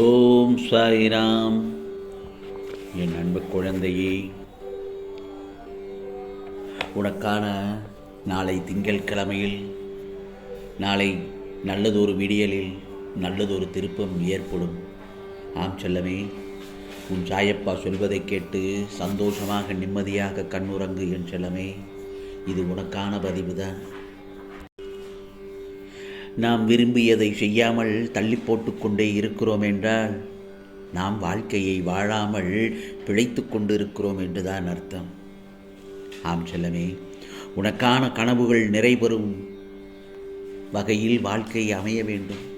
ஓம் சாய்ராம். என் அன்பு குழந்தையே உனக்கான நாளை திங்கட்கிழமையில் நாளை நல்லதொரு விடியலில் நல்லதொரு திருப்பம் ஏற்படும். ஆம் செல்லமே உன் சாயப்பா சொல்வதை கேட்டு சந்தோஷமாக நிம்மதியாக கண்ணுறங்கு என் செல்லமே. இது உனக்கான பதிவு தான் நாம் விரும்பியதை செய்யாமல் தள்ளி போட்டுக்கொண்டே இருக்கிறோம் என்றால் நாம் வாழ்க்கையை வாழாமல் பிழைத்து கொண்டிருக்கிறோம் என்றுதான் அர்த்தம். ஆம் செல்லமே உனக்கான கனவுகள் நிறைவரும் வகையில் வாழ்க்கை அமைய வேண்டும்.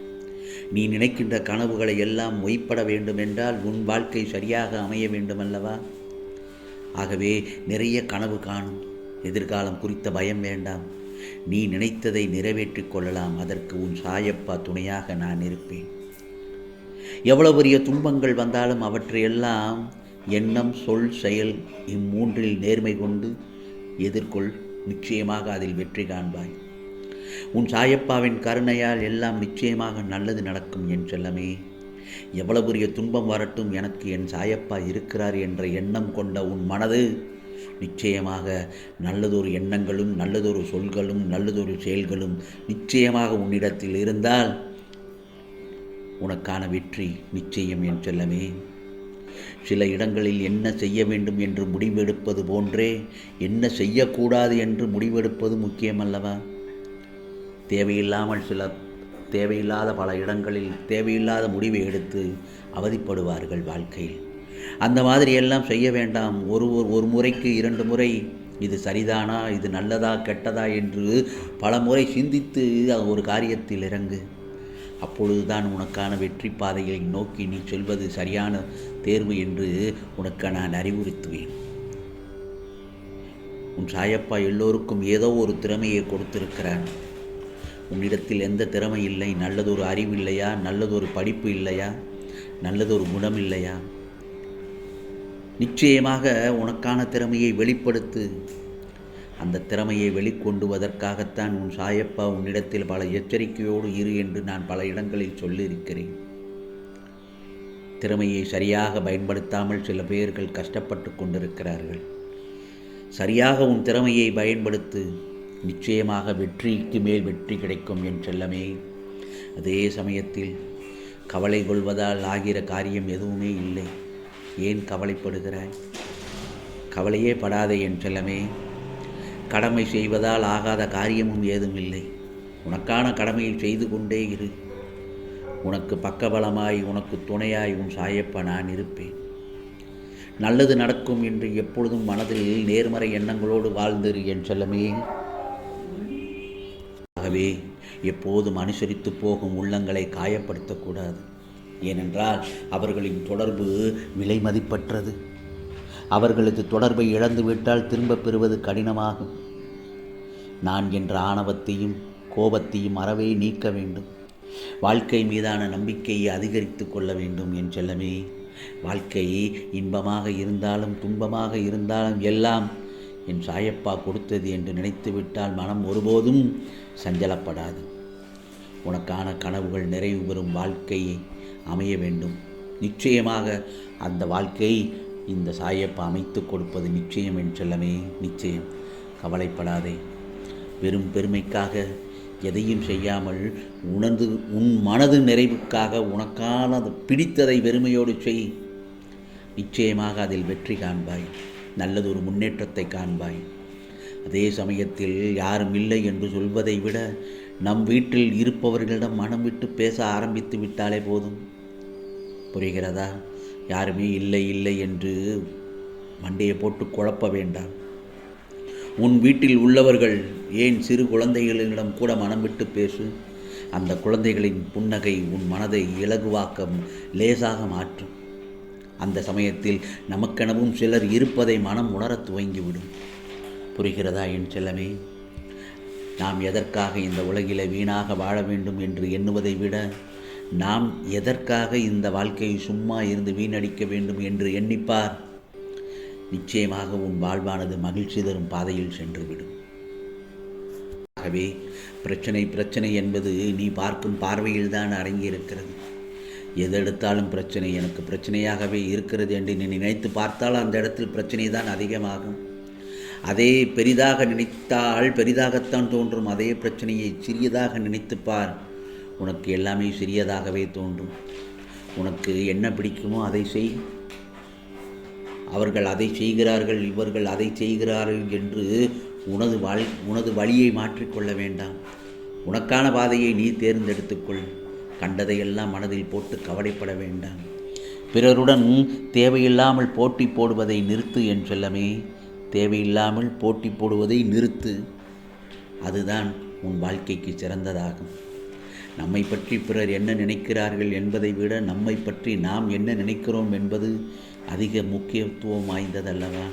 நீ நினைக்கின்ற கனவுகளை எல்லாம் மொய்ப்பட வேண்டும் என்றால் உன் வாழ்க்கை சரியாக அமைய வேண்டும் அல்லவா? ஆகவே நிறைய கனவு காணும். எதிர்காலம் குறித்த பயம் வேண்டாம். நீ நினைத்ததை நிறைவேற்றிக் கொள்ளலாம். அதற்கு உன் சாயப்பா துணையாக நான் இருப்பேன். எவ்வளவு பெரிய துன்பங்கள் வந்தாலும் அவற்றையெல்லாம் எண்ணம் சொல் செயல் இம்மூன்றில் நேர்மை கொண்டு எதிர்கொள். நிச்சயமாக அதில் வெற்றி காண்பாய். உன் சாயப்பாவின் கருணையால் எல்லாம் நிச்சயமாக நல்லது நடக்கும் என் செல்லமே. எவ்வளவு பெரிய துன்பம் வரட்டும். எனக்கு என் சாயப்பா இருக்கிறார் என்ற எண்ணம் கொண்ட உன் மனது நிச்சயமாக நல்லதொரு எண்ணங்களும் நல்லதொரு சொல்களும் நல்லதொரு செயல்களும் நிச்சயமாக உன்னிடத்தில் இருந்தால் உனக்கான வெற்றி நிச்சயம் என் செல்லமே. சில இடங்களில் என்ன செய்ய வேண்டும் என்று முடிவெடுப்பது போன்றே என்ன செய்யக்கூடாது என்று முடிவெடுப்பது முக்கியமல்லவா? தேவையில்லாமல் சில தேவையில்லாத பல இடங்களில் தேவையில்லாத முடிவை எடுத்து அவதிப்படுவார்கள் வாழ்க்கையில். அந்த மாதிரி எல்லாம் செய்ய வேண்டாம். ஒரு ஒரு ஒரு முறைக்கு இரண்டு முறை. இது சரிதானா? இது நல்லதா? கெட்டதா? என்று பல முறை சிந்தித்து ஒரு காரியத்தில் இறங்கு. அப்பொழுதுதான் உனக்கான வெற்றி பாதையை நோக்கி நீ செல்வது சரியான தேர்வு என்று உனக்கு நான் அறிவுறுத்துவேன். உன் சாயப்பா எல்லோருக்கும் ஏதோ ஒரு திறமையை கொடுத்திருக்கிறான். உன்னிடத்தில் எந்த திறமை இல்லை? நல்லதொரு அறிவு இல்லையா? நல்லதொரு படிப்பு இல்லையா? நல்லதொரு குணம் இல்லையா? நிச்சயமாக உனக்கான திறமையை வெளிப்படுத்து. அந்த திறமையை வெளிக்கொண்டுவதற்காகத்தான் உன் சாயப்பா உன்னிடத்தில் பல எச்சரிக்கையோடு இரு என்று நான் பல இடங்களில் சொல்லியிருக்கிறேன். திறமையை சரியாக பயன்படுத்தாமல் சில பேர்கள் கஷ்டப்பட்டு கொண்டிருக்கிறார்கள். சரியாக உன் திறமையை பயன்படுத்து. நிச்சயமாக வெற்றிக்கு மேல் வெற்றி கிடைக்கும் என் செல்லமே. அதே சமயத்தில் கவலை கொள்வதால் ஆகிற காரியம் எதுவுமே இல்லை. ஏன் கவலைப்படுகிறாய்? கவலையே படாதே என் செல்லமே. கடமை செய்வதால் ஆகாத காரியமும் ஏதும் இல்லை உனக்கான கடமையை செய்து கொண்டே இரு. உனக்கு பக்கபலமாய் உனக்கு துணையாய் உன் சாயப்ப நான் இருப்பேன். நல்லது நடக்கும் என்று எப்பொழுதும் மனதில் நேர்மறை எண்ணங்களோடு வாழ்ந்திரு என் செல்லமே. ஆகவே எப்போதும் அனுசரித்து போகும் உள்ளங்களை காயப்படுத்தக்கூடாது. ஏனென்றால் அவர்களின் தொடர்பு விலை மதிப்பற்றது அவர்களது தொடர்பை இழந்துவிட்டால் திரும்பப் பெறுவது கடினமாகும். நான் என்ற ஆணவத்தையும் கோபத்தையும் அறவே நீக்க வேண்டும். வாழ்க்கை மீதான நம்பிக்கையை அதிகரித்து கொள்ள வேண்டும் என் செல்லமே. வாழ்க்கை இன்பமாக இருந்தாலும் துன்பமாக இருந்தாலும் எல்லாம் என் சாயப்பா கொடுத்தது என்று நினைத்துவிட்டால் மனம் ஒருபோதும் சஞ்சலப்படாது. உனக்கான கனவுகள் நிறைவு பெறும் வாழ்க்கையை அமைய வேண்டும். நிச்சயமாக அந்த வாழ்க்கையை இந்த சாயப்பா அமைத்து கொடுப்பது நிச்சயம் என்றெல்லாமே நிச்சயம். கவலைப்படாதே. வெறும் பெருமைக்காக எதையும் செய்யாமல் உணர்ந்து உன் மனது நிறைவுக்காக உனக்கான பிடித்ததை வெறுமையோடு செய். நிச்சயமாக அதில் வெற்றி காண்பாய். நல்லதொரு முன்னேற்றத்தை காண்பாய். அதே சமயத்தில் யாரும் இல்லை என்று சொல்வதை விட நம் வீட்டில் இருப்பவர்களிடம் மனம் விட்டு பேச ஆரம்பித்து விட்டாலே போதும். புரிகிறதா? யாருமே இல்லை இல்லை என்று மண்டையை போட்டு குழப்ப வேண்டாம். உன் வீட்டில் உள்ளவர்கள் ஏன் சிறு குழந்தைகளிடம் கூட மனம் விட்டு பேசு? அந்த குழந்தைகளின் புன்னகை உன் மனதை இலகுவாக்க லேசாக மாற்றும். அந்த சமயத்தில் நமக்கெனவும் சிலர் இருப்பதை மனம் உணரத் துவங்கிவிடும். புரிகிறதா என் செல்லமே? நாம் எதற்காக இந்த உலகில் வீணாக வாழ வேண்டும் என்று எண்ணுவதை விட நாம் எதற்காக இந்த வாழ்க்கையை சும்மா இருந்து வீணடிக்க வேண்டும் என்று எண்ணிப்பார்? நிச்சயமாக உன் வாழ்வானது மகிழ்ச்சி தரும் பாதையில் சென்றுவிடும். ஆகவே பிரச்சனை பிரச்சனை என்பது நீ பார்க்கும் பார்வையில்தான் அடங்கியிருக்கிறது எதெடுத்தாலும் பிரச்சனை எனக்கு பிரச்சனையாகவே இருக்கிறது என்று நீ நினைத்து பார்த்தால் அந்த இடத்தில் பிரச்சனை தான் அதிகமாகும். அதே பெரிதாக நினைத்தால் பெரிதாகத்தான் தோன்றும். அதே பிரச்சனையை சிறியதாக நினைத்துப்பார் உனக்கு எல்லாமே சிறியதாகவே தோன்றும். உனக்கு என்ன பிடிக்குமோ அதை செய். அவர்கள் அதை செய்கிறார்கள் இவர்கள் அதை செய்கிறார்கள் என்று உனது வாழ் உனது வழியை மாற்றிக்கொள்ள வேண்டாம். உனக்கான பாதையை நீ தேர்ந்தெடுத்துக்கொள் கண்டதையெல்லாம் மனதில் போட்டு கவலைப்பட வேண்டாம். பிறருடன் தேவையில்லாமல் போட்டி போடுவதை நிறுத்து என் செல்லமே. தேவையில்லாமல் போட்டி போடுவதை நிறுத்து. அதுதான் உன் வாழ்க்கைக்கு சிறந்ததாகும். நம்மை பற்றி பிறர் என்ன நினைக்கிறார்கள் என்பதை விட நம்மை பற்றி நாம் என்ன நினைக்கிறோம் என்பது அதிக முக்கியத்துவம் வாய்ந்ததல்லவா?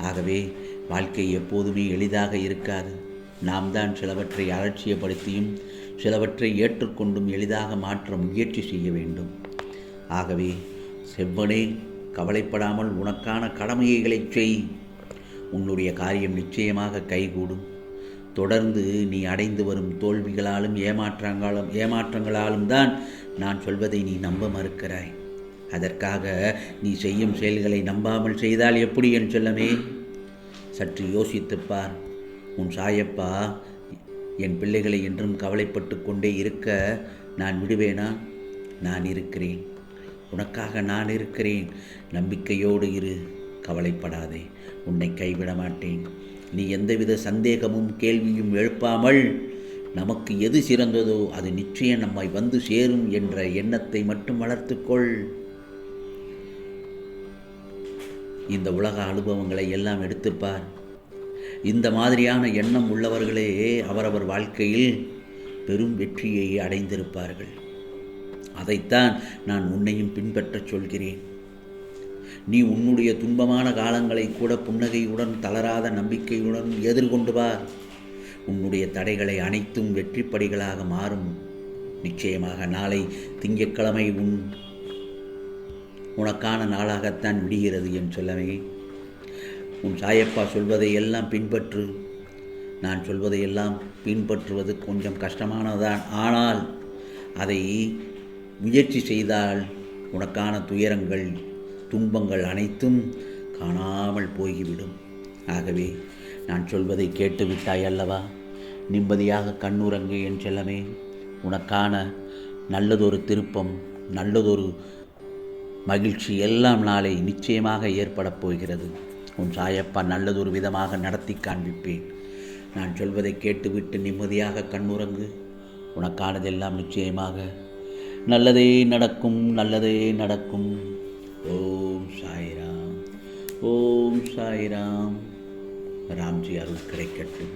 ஆகவே வாழ்க்கை எப்போதுமே எளிதாக இருக்காது. நாம் தான் சிலவற்றை அலட்சியப்படுத்தியும் சிலவற்றை ஏற்றுக்கொண்டும் எளிதாக மாற்ற முயற்சி செய்ய வேண்டும். ஆகவே செவ்வனே கவலைப்படாமல் உனக்கான கடமைகளைச் செய். உன்னுடைய காரியம் நிச்சயமாக கைகூடும். தொடர்ந்து நீ அடைந்து வரும் தோல்விகளாலும் ஏமாற்றங்களும் ஏமாற்றங்களாலும் தான் நான் சொல்வதை நீ நம்ப மறுக்கிறாய். அதற்காக நீ செய்யும் செயல்களை நம்பாமல் செய்தால் எப்படி என் செல்லமே? சற்று யோசித்துப்பார் உன் சாயப்பா என் பிள்ளைகளை என்றும் கவலைப்பட்டு கொண்டே இருக்க நான் விடுவேனா? நான் இருக்கிறேன். உனக்காக நான் இருக்கிறேன். நம்பிக்கையோடு இரு. கவலைப்படாதே உன்னை கைவிட மாட்டேன் நீ எந்தவித சந்தேகமும் கேள்வியும் எழுப்பாமல் நமக்கு எது சிறந்ததோ அது நிச்சயம் நம்மை வந்து சேரும் என்ற எண்ணத்தை மட்டும் வளர்த்துக்கொள். இந்த உலக அனுபவங்களை எல்லாம் எடுத்துப்பார். இந்த மாதிரியான எண்ணம் உள்ளவர்களே அவரவர் வாழ்க்கையில் பெரும் வெற்றியை அடைந்திருப்பார்கள். அதைத்தான் நான் உன்னையும் பின்பற்றச் சொல்கிறேன். நீ உன்னுடைய துன்பமான காலங்களை கூட புன்னகையுடன் தளராத நம்பிக்கையுடன் எதிர்கொண்டு பார் உன்னுடைய தடைகளை அனைத்தும் வெற்றிப்படிகளாக மாறும். நிச்சயமாக நாளை திங்கட்கிழமை உன் உனக்கான நாளாகத்தான் விடுகிறது என் சொல்லவே உன் சாயப்பா சொல்வதை எல்லாம் பின்பற்று. நான் சொல்வதை எல்லாம் பின்பற்றுவது கொஞ்சம் கஷ்டமானதுதான். ஆனால் அதை முயற்சி செய்தால் உனக்கான துயரங்கள் துன்பங்கள் அனைத்தும் காணாமல் போய்விடும். ஆகவே நான் சொல்வதை கேட்டு விட்டாய் அல்லவா? நிம்மதியாக கண்ணுறங்கு என் செல்லமே. உனக்கான நல்லதொரு திருப்பம் நல்லதொரு மகிழ்ச்சி எல்லாம் நாளை நிச்சயமாக ஏற்படப் போகிறது. உன் சாயப்பா நல்லதொரு விதமாக நடத்தி காண்பிப்பேன். நான் சொல்வதை கேட்டுவிட்டு நிம்மதியாக கண்ணுறங்கு. உனக்கானதெல்லாம் நிச்சயமாக. நல்லதே நடக்கும் நல்லதே நடக்கும். ஓ ஓம் சாய்ராம் ஓம் சாய்ராம் ராம்ஜி அருள் கிடைக்கட்டும்